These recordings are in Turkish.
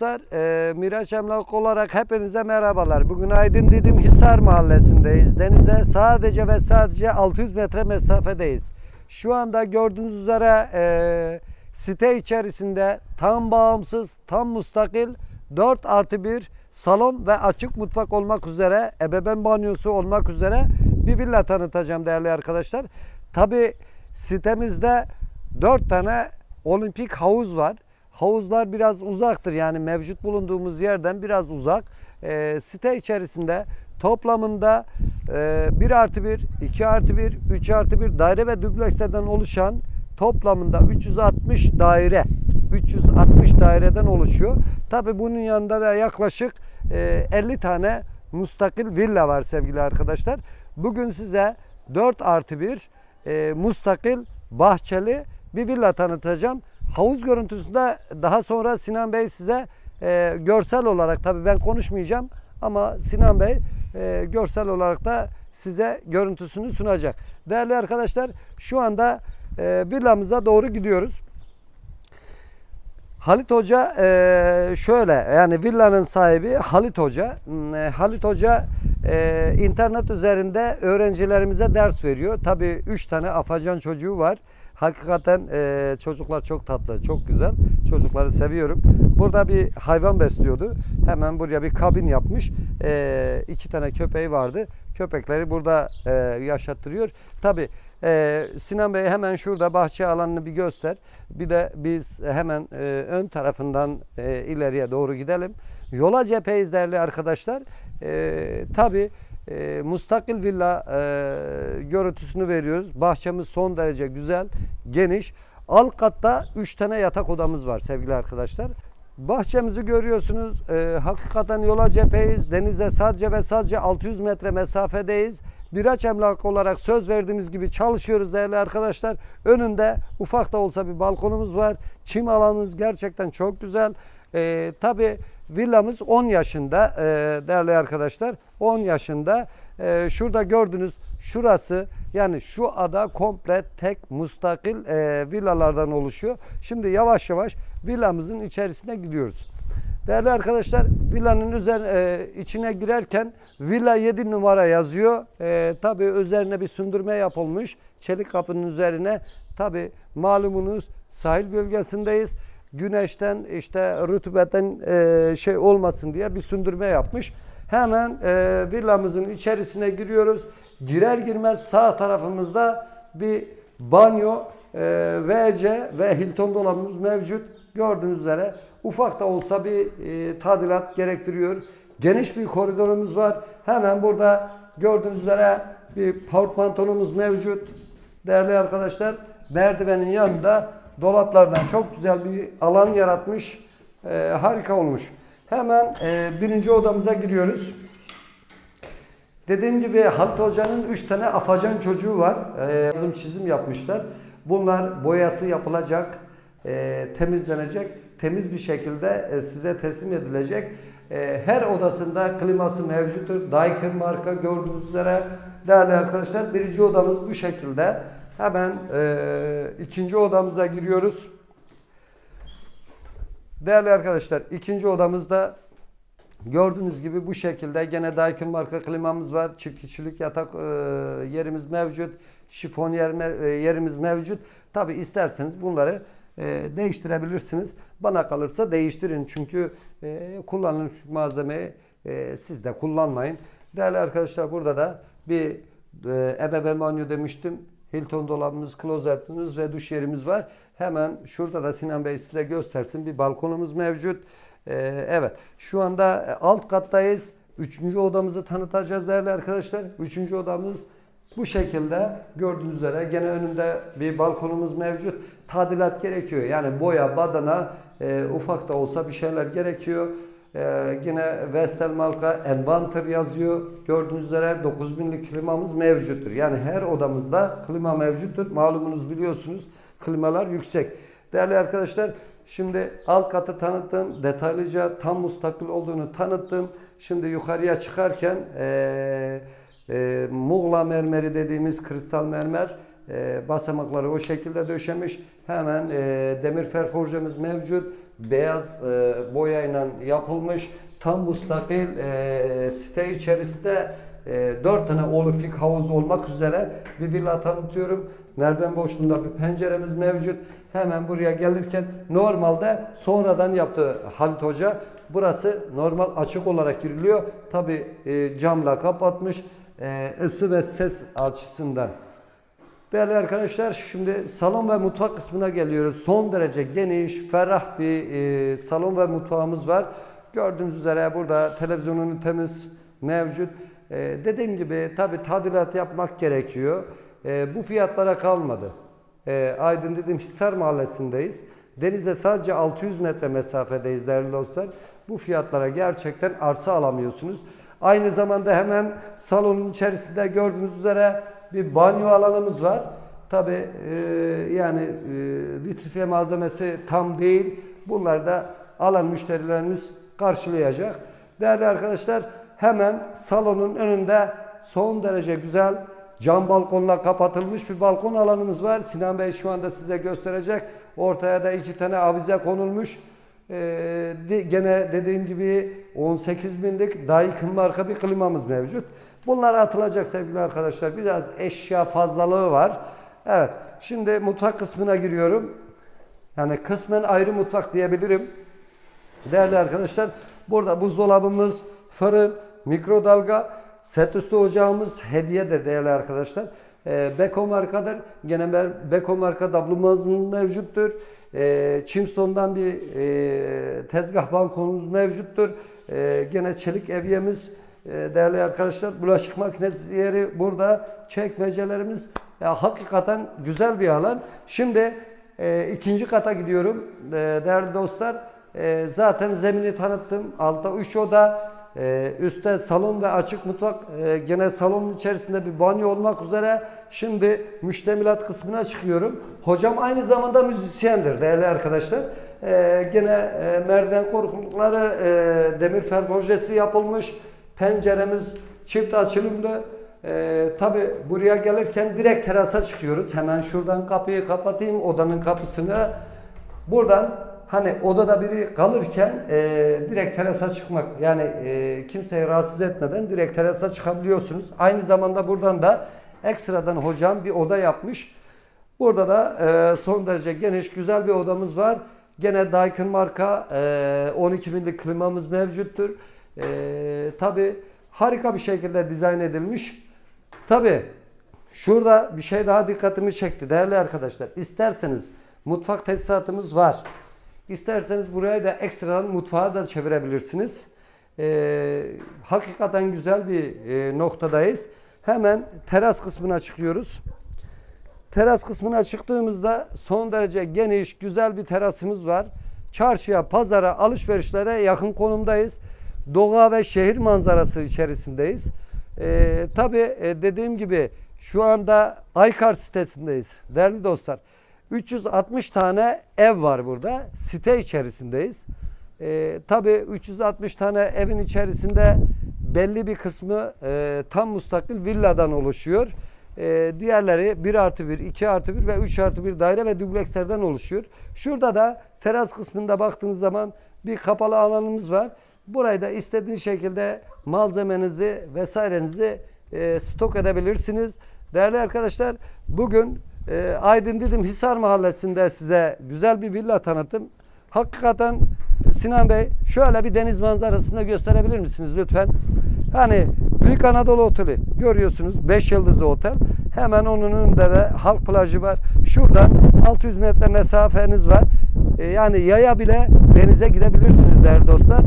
dostlar, e, Miraç Emlak olarak hepinize merhabalar. Bugün Aydın Didim Hisar Mahallesi'ndeyiz. Denize sadece ve sadece 600 metre mesafedeyiz. Şu anda gördüğünüz üzere e, site içerisinde tam bağımsız, tam mustakil 4 artı 1 salon ve açık mutfak olmak üzere, ebeveyn banyosu olmak üzere bir villa tanıtacağım değerli arkadaşlar. Tabi sitemizde 4 tane olimpik havuz var. Havuzlar biraz uzaktır yani mevcut bulunduğumuz yerden biraz uzak. Ee, site içerisinde toplamında e, 1 artı 1, 2 artı 1, 3 artı 1 daire ve duplekslerden oluşan toplamında 360 daire 360 daireden oluşuyor. Tabi bunun yanında da yaklaşık e, 50 tane mustakil villa var sevgili arkadaşlar. Bugün size 4 artı 1 e, mustakil bahçeli bir villa tanıtacağım. Havuz görüntüsünde daha sonra Sinan Bey size e, görsel olarak tabii ben konuşmayacağım ama Sinan Bey e, görsel olarak da size görüntüsünü sunacak. Değerli arkadaşlar şu anda e, villamıza doğru gidiyoruz. Halit Hoca e, şöyle yani villanın sahibi Halit Hoca. Hmm, e, Halit Hoca e, internet üzerinde öğrencilerimize ders veriyor. Tabii 3 tane afacan çocuğu var. Hakikaten e, çocuklar çok tatlı, çok güzel. Çocukları seviyorum. Burada bir hayvan besliyordu. Hemen buraya bir kabin yapmış. E, iki tane köpeği vardı. Köpekleri burada e, yaşattırıyor. Tabii e, Sinan Bey hemen şurada bahçe alanını bir göster. Bir de biz hemen e, ön tarafından e, ileriye doğru gidelim. Yola cepheyiz değerli arkadaşlar. E, tabii e, mustakil villa e, görüntüsünü veriyoruz. Bahçemiz son derece güzel, geniş. Alt katta 3 tane yatak odamız var sevgili arkadaşlar. Bahçemizi görüyorsunuz. E, hakikaten yola cepheyiz. Denize sadece ve sadece 600 metre mesafedeyiz. Biraç emlak olarak söz verdiğimiz gibi çalışıyoruz değerli arkadaşlar. Önünde ufak da olsa bir balkonumuz var. Çim alanımız gerçekten çok güzel. E, Tabi villamız 10 yaşında e, değerli arkadaşlar. 10 yaşında. E, şurada gördüğünüz şurası yani şu ada komple tek mustakil e, villalardan oluşuyor. Şimdi yavaş yavaş villamızın içerisine gidiyoruz. Değerli arkadaşlar villanın üzerine e, içine girerken villa 7 numara yazıyor. E, tabii üzerine bir sündürme yapılmış. Çelik kapının üzerine. Tabii malumunuz sahil bölgesindeyiz. Güneşten işte rutubetten e, şey olmasın diye bir sündürme yapmış. Hemen e, villamızın içerisine giriyoruz. Girer girmez sağ tarafımızda bir banyo, e, WC ve Hilton dolabımız mevcut. Gördüğünüz üzere ufak da olsa bir e, tadilat gerektiriyor. Geniş bir koridorumuz var. Hemen burada gördüğünüz üzere bir portmantonumuz mevcut. Değerli arkadaşlar merdivenin yanında dolaplardan çok güzel bir alan yaratmış. E, harika olmuş. Hemen e, birinci odamıza giriyoruz. Dediğim gibi Halit Hoca'nın 3 tane afacan çocuğu var. Yazım çizim yapmışlar. Bunlar boyası yapılacak, e, temizlenecek, temiz bir şekilde e, size teslim edilecek. E, her odasında kliması mevcuttur. Daikin marka gördüğünüz üzere. Değerli arkadaşlar birinci odamız bu şekilde. Hemen e, ikinci odamıza giriyoruz. Değerli arkadaşlar ikinci odamızda Gördüğünüz gibi bu şekilde gene Daikin marka klimamız var. Çift kişilik yatak e, yerimiz mevcut. Şifon yer, e, yerimiz mevcut. Tabi isterseniz bunları e, değiştirebilirsiniz. Bana kalırsa değiştirin. Çünkü e, kullanılmış malzemeyi e, siz de kullanmayın. Değerli arkadaşlar burada da bir e, ebeveyn banyo demiştim. Hilton dolabımız, klozetimiz ve duş yerimiz var. Hemen şurada da Sinan Bey size göstersin. Bir balkonumuz mevcut. Ee, evet. Şu anda e, alt kattayız. Üçüncü odamızı tanıtacağız değerli arkadaşlar. Üçüncü odamız bu şekilde gördüğünüz üzere gene önünde bir balkonumuz mevcut. Tadilat gerekiyor. Yani boya, badana e, ufak da olsa bir şeyler gerekiyor. E, yine Vestel marka Envanter yazıyor. Gördüğünüz üzere 9000'lik klimamız mevcuttur. Yani her odamızda klima mevcuttur. Malumunuz biliyorsunuz klimalar yüksek. Değerli arkadaşlar Şimdi alt katı tanıttım. Detaylıca tam mustakil olduğunu tanıttım. Şimdi yukarıya çıkarken e, e, Muğla mermeri dediğimiz kristal mermer e, basamakları o şekilde döşemiş. Hemen e, demir ferforjemiz mevcut. Beyaz e, boyayla yapılmış tam müstakil e, site içerisinde e, 4 tane olimpik havuz olmak üzere bir villa tanıtıyorum. Merdiven boşluğunda bir penceremiz mevcut. Hemen buraya gelirken normalde sonradan yaptı Halit Hoca. Burası normal açık olarak giriliyor. Tabi camla kapatmış e, ısı ve ses açısından. Değerli arkadaşlar şimdi salon ve mutfak kısmına geliyoruz. Son derece geniş, ferah bir e, salon ve mutfağımız var. Gördüğünüz üzere burada televizyonun temiz mevcut. E, dediğim gibi tabi tadilat yapmak gerekiyor. E, bu fiyatlara kalmadı. E, Aydın dedim Hisar Mahallesi'ndeyiz. Denize sadece 600 metre mesafedeyiz değerli dostlar. Bu fiyatlara gerçekten arsa alamıyorsunuz. Aynı zamanda hemen salonun içerisinde gördüğünüz üzere bir banyo alanımız var. Tabi yani e, vitrifiye malzemesi tam değil. Bunları da alan müşterilerimiz karşılayacak. Değerli arkadaşlar hemen salonun önünde son derece güzel cam balkonla kapatılmış bir balkon alanımız var. Sinan Bey şu anda size gösterecek. Ortaya da iki tane avize konulmuş. Ee, gene dediğim gibi 18 binlik Daikin marka bir klimamız mevcut. Bunlar atılacak sevgili arkadaşlar. Biraz eşya fazlalığı var. Evet. Şimdi mutfak kısmına giriyorum. Yani kısmen ayrı mutfak diyebilirim. Değerli arkadaşlar burada buzdolabımız, fırın, mikrodalga, set üstü ocağımız hediyedir değerli arkadaşlar. Ee, Beko markadır. Gene be- Beko marka dablumuz mevcuttur. Ee, Chimstone'dan bir e, tezgah balkonumuz mevcuttur. Ee, gene çelik evyemiz e, değerli arkadaşlar. Bulaşık makinesi yeri burada. Çekmecelerimiz ya, hakikaten güzel bir alan. Şimdi e, ikinci kata gidiyorum e, değerli dostlar. E, zaten zemini tanıttım. Altta 3 oda, e, üstte salon ve açık mutfak. E, gene salonun içerisinde bir banyo olmak üzere. Şimdi müştemilat kısmına çıkıyorum. Hocam aynı zamanda müzisyendir değerli arkadaşlar. E, gene e, merdiven korkulukları, e, demir ferforjesi yapılmış. Penceremiz çift açılımlı. Ee, Tabi buraya gelirken direkt terasa çıkıyoruz. Hemen şuradan kapıyı kapatayım odanın kapısını. Buradan hani odada biri kalırken e, direkt terasa çıkmak yani e, kimseyi rahatsız etmeden direkt terasa çıkabiliyorsunuz. Aynı zamanda buradan da ekstradan hocam bir oda yapmış. Burada da e, son derece geniş güzel bir odamız var. Gene Daikin marka e, 12 binlik klimamız mevcuttur. E, Tabi harika bir şekilde dizayn edilmiş. Tabi şurada bir şey daha dikkatimi çekti değerli arkadaşlar. İsterseniz mutfak tesisatımız var. İsterseniz buraya da ekstradan mutfağı da çevirebilirsiniz. Ee, hakikaten güzel bir e, noktadayız. Hemen teras kısmına çıkıyoruz. Teras kısmına çıktığımızda son derece geniş, güzel bir terasımız var. Çarşıya, pazara, alışverişlere yakın konumdayız. Doğa ve şehir manzarası içerisindeyiz. Ee, tabii e, dediğim gibi şu anda Aykar sitesindeyiz değerli dostlar. 360 tane ev var burada. Site içerisindeyiz. Ee, tabii 360 tane evin içerisinde belli bir kısmı e, tam müstakil villadan oluşuyor. Ee, diğerleri 1 artı 1, 2 artı 1 ve 3 artı 1 daire ve dublekslerden oluşuyor. Şurada da teras kısmında baktığınız zaman bir kapalı alanımız var. Burayı da istediğiniz şekilde malzemenizi vesairenizi e, stok edebilirsiniz. Değerli arkadaşlar bugün e, Aydın Didim Hisar Mahallesi'nde size güzel bir villa tanıttım. Hakikaten Sinan Bey şöyle bir deniz manzarasını da gösterebilir misiniz lütfen? Hani Büyük Anadolu Oteli görüyorsunuz 5 yıldızlı otel. Hemen onun önünde de halk plajı var. Şuradan 600 metre mesafeniz var. E, yani yaya bile denize gidebilirsiniz değerli dostlar.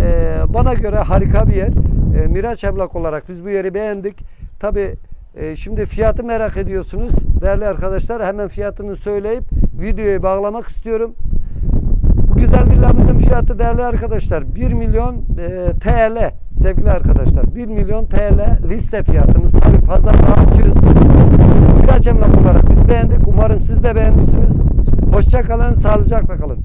E, bana göre harika bir yer. E, Miraç Emlak olarak biz bu yeri beğendik. Tabi şimdi fiyatı merak ediyorsunuz. Değerli arkadaşlar hemen fiyatını söyleyip videoyu bağlamak istiyorum. Bu güzel villamızın fiyatı değerli arkadaşlar 1 milyon e, TL sevgili arkadaşlar 1 milyon TL liste fiyatımız tabi pazarda açığız. Miraç Emlak olarak biz beğendik. Umarım siz de beğenmişsiniz. Hoşça kalın, sağlıcakla kalın.